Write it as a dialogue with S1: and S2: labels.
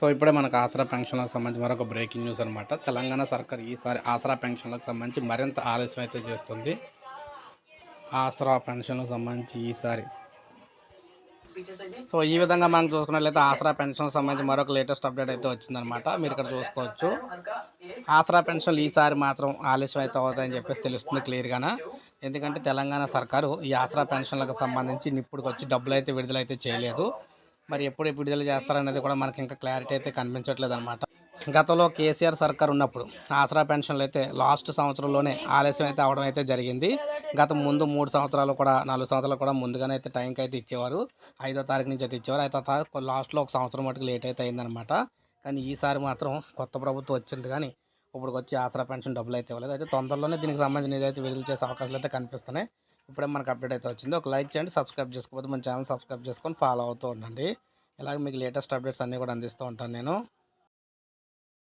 S1: So ఇప్పుడే మనకు ఆసరా పెన్షన్లకు సంబంధించి మరొక బ్రేకింగ్ న్యూస్ అనమాట తెలంగాణ సర్కార్ ఈసారి ఆసరా పెన్షన్లకు సంబంధించి మరింత ఆలస్యం అయితే చేస్తుంది. ఆసరా పెన్షన్లకు సంబంధించి ఈసారి. సో ఈ విధంగా మనం చూసుకున్నట్లయితే ఆసరా పెన్షన్కి సంబంధించి మరొక లేటెస్ట్ అప్డేట్ అయితే వచ్చిందనమాట మీరు ఇక్కడ చూసుకోవచ్చు. ఆసరా పెన్షన్లు ఈసారి మాత్రం ఆలస్యం అయితే అవుతాయని చెప్పేసి తెలుస్తుంది క్లియర్గానా? ఎందుకంటే తెలంగాణ సర్కారు ఈ ఆసరా పెన్షన్లకు సంబంధించి నిప్పుడుకొచ్చి వచ్చి డబ్బులు అయితే విడుదల అయితే చేయలేదు. మరి ఎప్పుడు విడుదల చేస్తారనేది కూడా మనకి ఇంకా క్లారిటీ అయితే కనిపించట్లేదు అనమాట గతంలో కేసీఆర్ సర్కార్ ఉన్నప్పుడు ఆసరా పెన్షన్లు అయితే లాస్ట్ సంవత్సరంలోనే ఆలస్యం అయితే అవడం అయితే జరిగింది. గత ముందు మూడు సంవత్సరాలు కూడా నాలుగు సంవత్సరాలు కూడా ముందుగానే అయితే టైంకి అయితే ఇచ్చేవారు. ఐదో తారీఖు నుంచి అయితే ఇచ్చేవారు. అయితే లాస్ట్లో ఒక సంవత్సరం మటుకు లేట్ అయితే అయిందనమాట కానీ ఈసారి మాత్రం కొత్త ప్రభుత్వం వచ్చింది కానీ ఇప్పుడు వచ్చి ఆసరా పెన్షన్ డబ్బులు అయితే ఇవ్వలేదు. అయితే తొందరలోనే దీనికి సంబంధించిన ఏదైతే విడుదల చేసే అవకాశాలు అయితే కనిపిస్తున్నాయి ఇప్పుడే మనకు అప్డేట్ అయితే వచ్చింది. ఒక లైక్ చేయండి సబ్స్క్రైబ్ చేసుకోకపోతే మన ఛానల్ సబ్స్క్రైబ్ చేసుకొని ఫాలో అవుతూ ఉండండి. ఇలాగే మీకు లేటెస్ట్ అప్డేట్స్ అన్నీ కూడా అందిస్తూ ఉంటాను నేను.